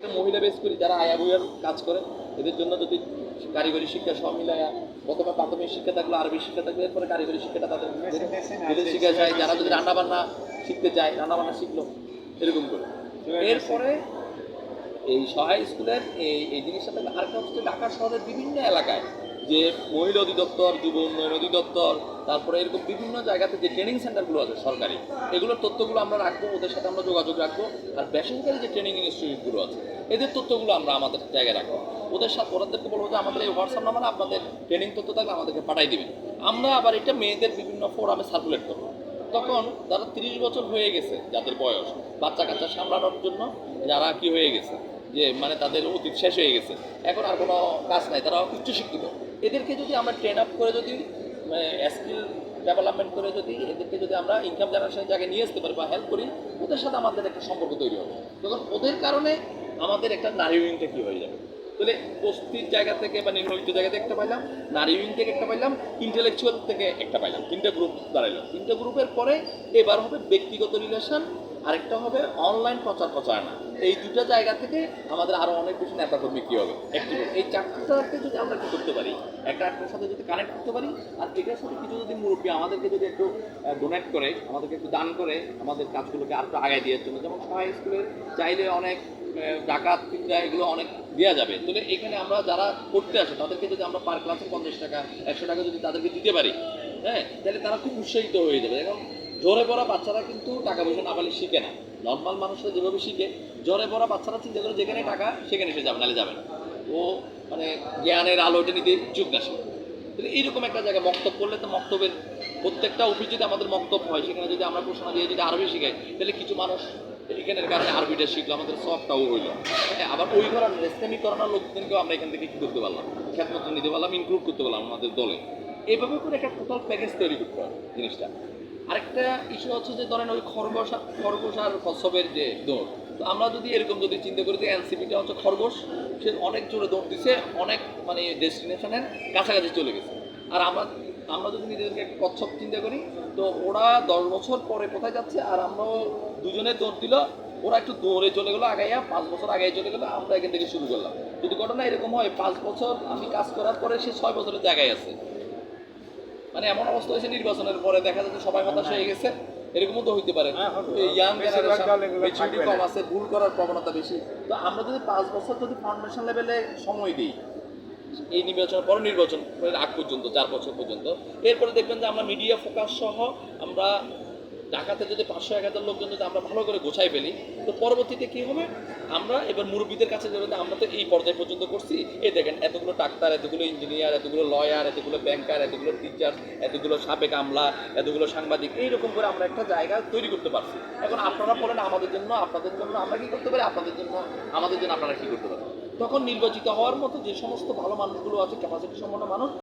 মহিলা বেশ করি যারা আয়া বইয়ের কাজ করে এদের জন্য যদি কারিগরি শিক্ষা সব মিলায়া প্রথমে প্রাথমিক শিক্ষা থাকল আরবি শিক্ষা থাকলে এরপরে কারিগরি শিক্ষাটা তাদের এদের শিক্ষা যায়। যারা যদি রান্নাবান্না শিখতে চায় রান্নাবান্না শিখলো এরকম করে। এরপরে এই সহায় স্কুলের এই এই জিনিসটা থাকলে আরেকটা হচ্ছে ঢাকা শহরের বিভিন্ন এলাকায় যে মহিলা অধিদপ্তর, যুব উন্নয়ন অধিদপ্তর, তারপরে এরকম বিভিন্ন জায়গাতে যে ট্রেনিং সেন্টারগুলো আছে সরকারি, এগুলোর তথ্যগুলো আমরা রাখব, ওদের সাথে আমরা যোগাযোগ রাখব, আর বেসরকারি যে ট্রেনিং ইনস্টিটিউটগুলো আছে, এদের তথ্যগুলো আমরা আমাদের জায়গায় রাখব। ওদের সাথে, ওদেরকে বলব যে আমাদের এই হোয়াটসঅ্যাপ নাম্বারে আপনাদের ট্রেনিং তথ্য থাকলে আমাদেরকে পাঠাই দিবেন। আমরা আবার এটা মেয়েদের বিভিন্ন ফোরামে সার্কুলেট করব। তখন যারা তিরিশ বছর হয়ে গেছে যাদের বয়স বাচ্চা কাচ্চা সামলানোর জন্য, যারা কি হয়ে গেছে যে মানে তাদের অতীত শেষ হয়ে গেছে। এখন আর কোনো কাজ নাই, তারা উচ্চশিক্ষিত এদেরকে যদি আমরা ট্রেন আপ করে যদি স্কিল ডেভেলপমেন্ট করে যদি, এদেরকে যদি আমরা ইনকাম জেনারেশনের জায়গায় নিয়ে আসতে পারি বা হেল্প করি, ওদের সাথে আমাদের একটা সম্পর্ক তৈরি হবে। তখন ওদের কারণে আমাদের একটা নারী উইংটা কী হয়ে যাবে? তাহলে বস্তির জায়গা থেকে বা নিম্নবিত্ত জায়গা থেকে একটা পাইলাম, নারী উইং থেকে একটা পাইলাম ইন্টেলেকচুয়াল থেকে একটা পাইলাম, তিনটা গ্রুপ দাঁড়াইলাম তিনটা গ্রুপের পরে এবার হবে ব্যক্তিগত রিলেশন আরেকটা হবে অনলাইন প্রচার প্রচারণা এই দুটা জায়গা থেকে আমাদের আরও অনেক বেশি নেতাকর্মী কি হবে। এই চারটাকে যদি আমরা কি করতে পারি, একটা একটার সাথে যদি কানেক্ট করতে পারি, আর এটার সাথে কিছু যদি মুরব্বী আমাদেরকে যদি একটু ডোনেট করে, আমাদেরকে একটু দান করে, আমাদের কাজগুলোকে আরও আগায় দেওয়ার জন্য, যেমন সহায় স্কুলের চাইলে অনেক ডাকাত পিঁজা এগুলো অনেক দেওয়া যাবে। তাহলে এখানে আমরা যারা পড়তে আসে, তাদেরকে যদি আমরা পার ক্লাসে পঞ্চাশ টাকা, একশো টাকা যদি তাদেরকে দিতে পারি হ্যাঁ তাহলে তারা খুব উৎসাহিত হয়ে যাবে। এখন জোরে পড়া বাচ্চারা কিন্তু টাকা পয়সা না পারলে শিখে না। নর্মাল মানুষরা যেভাবে শিখে জোরে পড়া বাচ্চারা চিন্তা করে যেখানে টাকা সেখানে সে যাবে নাহলে যাবে না। ও মানে জ্ঞানের আলোটা নিতে ইচ্ছুক না সে। এইরকম একটা জায়গায় মক্তব করলে তো মক্তবের প্রত্যেকটা অফিস যদি আমাদের মক্তব হয় সেখানে যদি আমরা ঘোষণা দিয়ে যদি আরবি শিখাই তাহলে কিছু মানুষ এখানের কারণে আরবিটা শিখলো আমাদের সবটাও হইল। হ্যাঁ, আবার ওই ধরনের ইসলামিক করানোর লোকজনকেও আমরা এখান থেকে কি করতে পারলাম? খ্যাতমত নিতে পারলাম ইনক্লুড করতে পারলাম আমাদের দলে। এইভাবে করে একটা টোটাল প্যাকেজ তৈরি করতে হবে জিনিসটা। আরেকটা ইস্যু হচ্ছে যে ধরেন ওই খরগোশ খরগোশ আর কচ্ছপের যে দৌড়, তো আমরা যদি এরকম যদি চিন্তা করি যে এনসিপিটা হচ্ছে খরগোশ, সে অনেক জোরে দৌড় দিছে, অনেক মানে ডেস্টিনেশনের কাছাকাছি চলে গেছে। আর আমরা আমরা যদি নিজেদেরকে একটা কচ্ছপ চিন্তা করি, তো ওরা দশ বছর পরে কোথায় যাচ্ছে, আর আমরাও দুজনে দৌড় দিল, ওরা একটু দৌড়ে চলে গেলো, আগাইয়া পাঁচ বছর আগে চলে গেলো, আমরা এখান থেকে শুরু করলাম। যদি ঘটনা এরকম হয়, পাঁচ বছর আমি কাজ করার পরে সে ছয় বছরের জায়গায় আছে। মানে এমন অবস্থা হয়েছে নির্বাচনের পরে দেখা যাচ্ছে সবাই হতাশ হয়ে গেছে। এরকমও তো হইতে পারে। হ্যাঁ, ইয়াং কম আছে ভুল করার প্রবণতা বেশি। তো আমরা যদি পাঁচ বছর যদি ফাউন্ডেশন লেভেলে সময় দিই এই নির্বাচনের পর নির্বাচন আগ পর্যন্ত চার বছর পর্যন্ত এরপরে দেখবেন যে আমরা মিডিয়া ফোকাস সহ আমরা ঢাকাতে যদি পাঁচশো এক হাজার লোকজন যদি আমরা ভালো করে গোছাই ফেলি তো পরবর্তীতে কি হবে? আমরা এবার মুরব্বীদের কাছে যাবে আমরা তো এই পর্যায় পর্যন্ত করছি এই দেখেন এতগুলো ডাক্তার, এতগুলো ইঞ্জিনিয়ার এতগুলো লয়ার এতগুলো ব্যাংকার এতগুলো টিচার এতগুলো সাবেক আমলা, এতগুলো সাংবাদিক, এইরকম করে আমরা একটা জায়গা তৈরি করতে পারছি। এখন আপনারা বলেন আমাদের জন্য, আপনাদের জন্য আমরা কি করতে পারি? আপনাদের জন্য, আমাদের জন্য আপনারা কি করতে পারেন? তখন নির্বাচিত হওয়ার মতো যে সমস্ত ভালো মানুষগুলো আছে ক্যাপাসিটি সম্পন্ন মানুষ